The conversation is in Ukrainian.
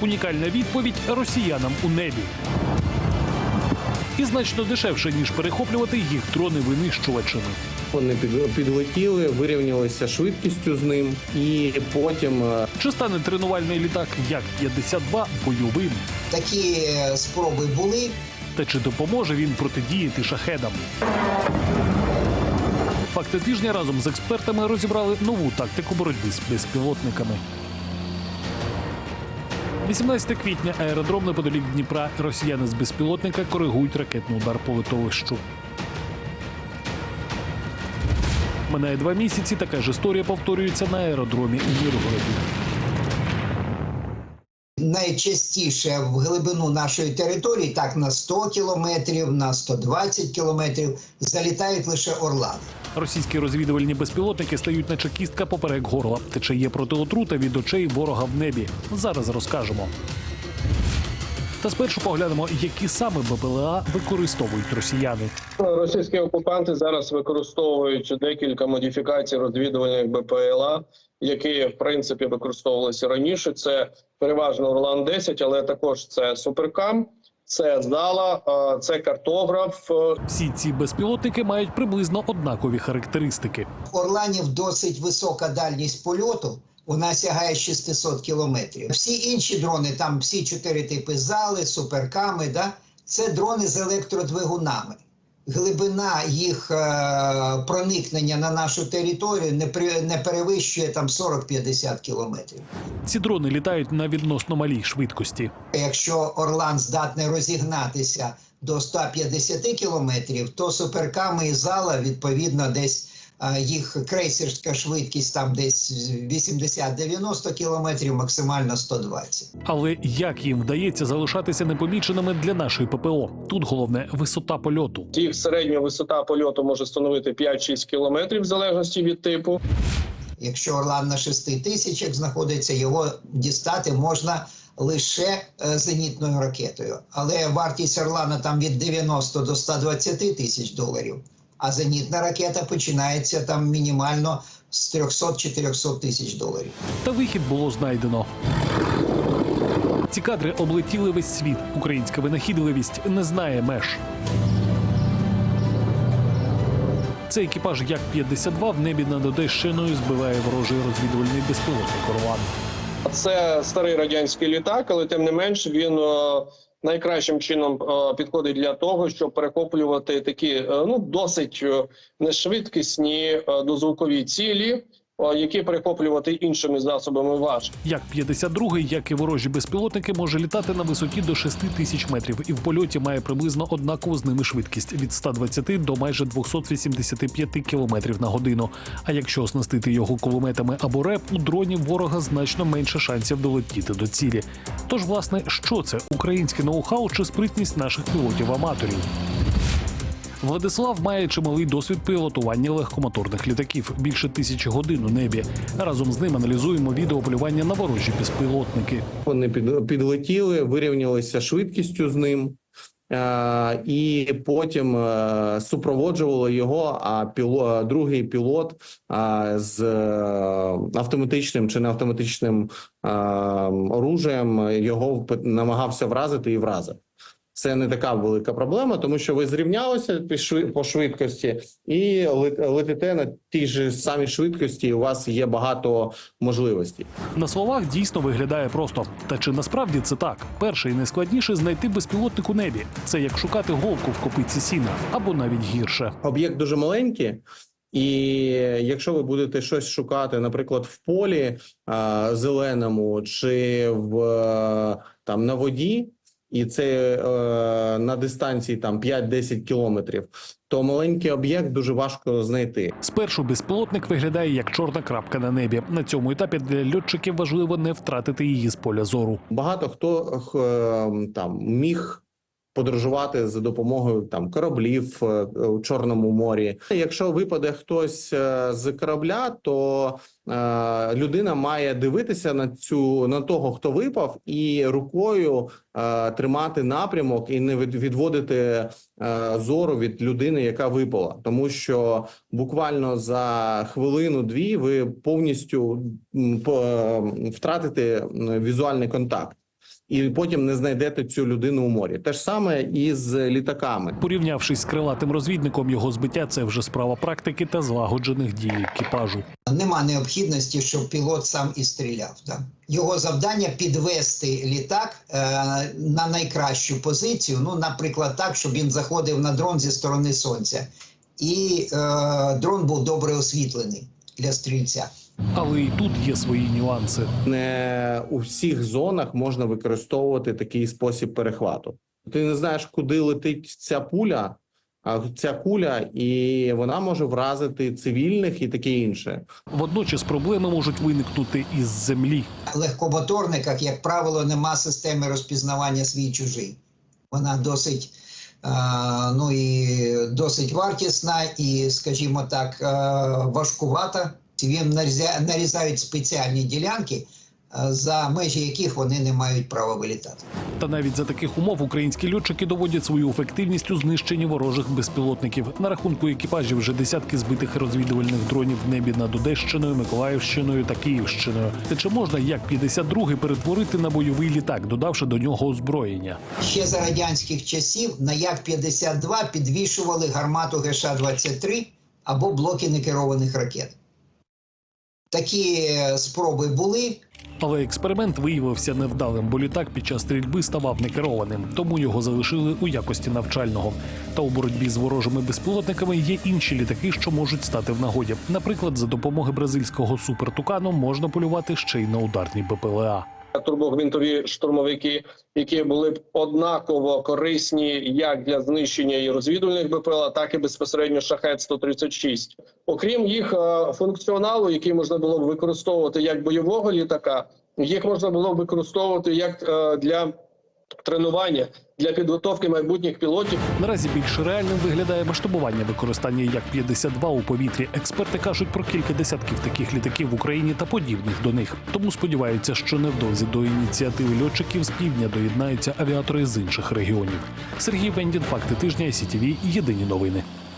Унікальна відповідь росіянам у небі. І значно дешевше, ніж перехоплювати їх дрони винищувачами. Вони підлетіли, вирівнялися швидкістю з ним, і потім е, Чи стане тренувальний літак Як-52 бойовим? Такі е, спроби були. Та чи допоможе він протидіяти шахедам? Факти тижня разом з експертами розібрали нову тактику боротьби з безпілотниками. 18 квітня аеродром неподалік Дніпра. Росіяни з безпілотника коригують ракетний удар по литовищу. Минає два місяці. Така ж історія повторюється на аеродромі у Миргороді. Найчастіше в глибину нашої території, так на 100 кілометрів, на 120 кілометрів, залітають лише орлани. Російські розвідувальні безпілотники стають наче кістка поперек горла. Тече є протиотрута від очей ворога в небі. Зараз розкажемо. Та спершу поглянемо, які саме БПЛА використовують росіяни. Російські окупанти зараз використовують декілька модифікацій розвідувальних БПЛА, які в принципі використовувалися раніше. Це переважно Орлан 10 але також це Суперкам, це Зала, це картограф. е, Всі ці безпілотники мають приблизно однакові характеристики. Орланів досить висока дальність польоту. Вона сягає 600 кілометрів. Всі інші дрони, там всі чотири типи зали, суперками, да, це дрони з електродвигунами. Глибина їх е, проникнення на нашу територію не, при, не перевищує там 40-50 кілометрів. Ці дрони літають на відносно малій швидкості. Якщо Орлан здатний розігнатися до 150 кілометрів, то суперками і зала відповідно десь їх крейсерська швидкість там десь 80-90 кілометрів, максимально 120. Але як їм вдається залишатися непоміченими для нашої ППО? Тут головне висота польоту. Їх середня висота польоту може становити 5-6 кілометрів в залежності від типу. Якщо Орлан на 6 тисячах знаходиться, його дістати можна лише е, зенітною ракетою. Але вартість Орлана там від 90 до 120 тисяч доларів. А зенітна ракета починається там мінімально з 300-400 тисяч доларів. Та вихід було знайдено. Ці кадри облетіли весь світ. Українська винахідливість не знає меж. Цей екіпаж Як-52 в небі над Одещиною збиває ворожий розвідувальний безпілотник Орлан. Це старий радянський літак, але тим не менш він е, найкращим чином е, підходить для того, щоб перехоплювати такі е, ну досить е, нешвидкісні дозвукові цілі, які перехоплювати іншими засобами важко. Як-52, як і ворожі безпілотники, може літати на висоті до 6 тисяч метрів і в польоті має приблизно однакову з ними швидкість від 120 до майже 285 кілометрів на годину. А якщо оснастити його кулеметами або реп, у дронів ворога значно менше шансів долетіти до цілі. Тож, власне, що це українське ноу-хау чи спритність наших пілотів-аматорів? Владислав має чималий досвід пілотування легкомоторних літаків більше тисячі годин у небі. Разом з ним аналізуємо відеополювання на ворожі безпілотники. вони під- підлетіли, вирівнялися швидкістю з ним. е, І потім е, супроводжували його. А піло, другий пілот е, з автоматичним чи неавтоматичним оружієм його намагався вразити і вразив. Це не така велика проблема, тому що ви зрівнялися по швидкості і лет- летите на тій же самій швидкості. і У вас є багато можливостей. На словах дійсно виглядає просто. Та чи насправді це так? Перше і найскладніше знайти безпілотник у небі. Це як шукати голку в копиці сіна або навіть гірше. об'єкт дуже маленький, і якщо ви будете щось шукати, наприклад, в полі а, зеленому чи в е, там на воді, і це е, на дистанції там 5-10 кілометрів, то маленький об'єкт дуже важко знайти. Спершу безпілотник виглядає як чорна крапка на небі. На цьому етапі для льотчиків важливо не втратити її з поля зору. Багато хто е, там міг. Подорожувати за допомогою там кораблів е, у Чорному морі. Якщо випаде хтось е, з корабля, то е, людина має дивитися на цю на того, хто випав, і рукою е, тримати напрямок і не відводити е, зору від людини, яка випала, тому що буквально за хвилину-дві ви повністю по- втратите візуальний контакт. І потім не знайдете цю людину у морі. Те ж саме і з літаками. Порівнявшись з крилатим розвідником, його збиття це вже справа практики та злагоджених дій екіпажу. Нема необхідності, щоб пілот сам і стріляв. Да? Його завдання підвести літак е, на найкращу позицію. Ну, наприклад, так, щоб він заходив на дрон зі сторони сонця, і е, дрон був добре освітлений для стрільця. Але і тут є свої нюанси. Не у всіх зонах можна використовувати такий спосіб перехвату. Ти не знаєш, куди летить ця пуля, а ця куля, і вона може вразити цивільних і таке інше. Водночас проблеми можуть виникнути із землі. В легкомоторниках, як правило, нема системи розпізнавання свій чужий. Вона досить, ну і досить вартісна і, скажімо так, важкувата. Він нарізя- нарізають спеціальні ділянки, е, за межі яких вони не мають права вилітати. Та навіть за таких умов українські льотчики доводять свою ефективність у знищенні ворожих безпілотників. На рахунку екіпажів вже десятки збитих розвідувальних дронів в небі над Одещиною, Миколаївщиною та Київщиною. Та чи можна як 52 перетворити на бойовий літак, додавши до нього озброєння? Ще за радянських часів на Як-52 підвішували гармату ГШ-23 або блоки некерованих ракет. Такі е, спроби були. Але експеримент виявився невдалим, бо літак під час стрільби ставав некерованим, тому його залишили у якості навчального. Та у боротьбі з ворожими безпілотниками є інші літаки, що можуть стати в нагоді. Наприклад, за допомоги бразильського супертукану можна полювати ще й на ударні БПЛА. Турбогвинтові штурмовики, які були б однаково корисні як для знищення і розвідувальних БПЛА, так і безпосередньо шахет 136 Окрім їх е, функціоналу, який можна було б використовувати як бойового літака, їх можна було б використовувати як е, для тренування для підготовки майбутніх пілотів. Наразі більш реальним виглядає масштабування використання як 52 у повітрі. Експерти кажуть про кілька десятків таких літаків в Україні та подібних до них. Тому сподіваються, що невдовзі до ініціативи льотчиків з півдня доєднаються авіатори з інших регіонів. Сергій Вендін, факти тижня, СІТІВІ, єдині новини.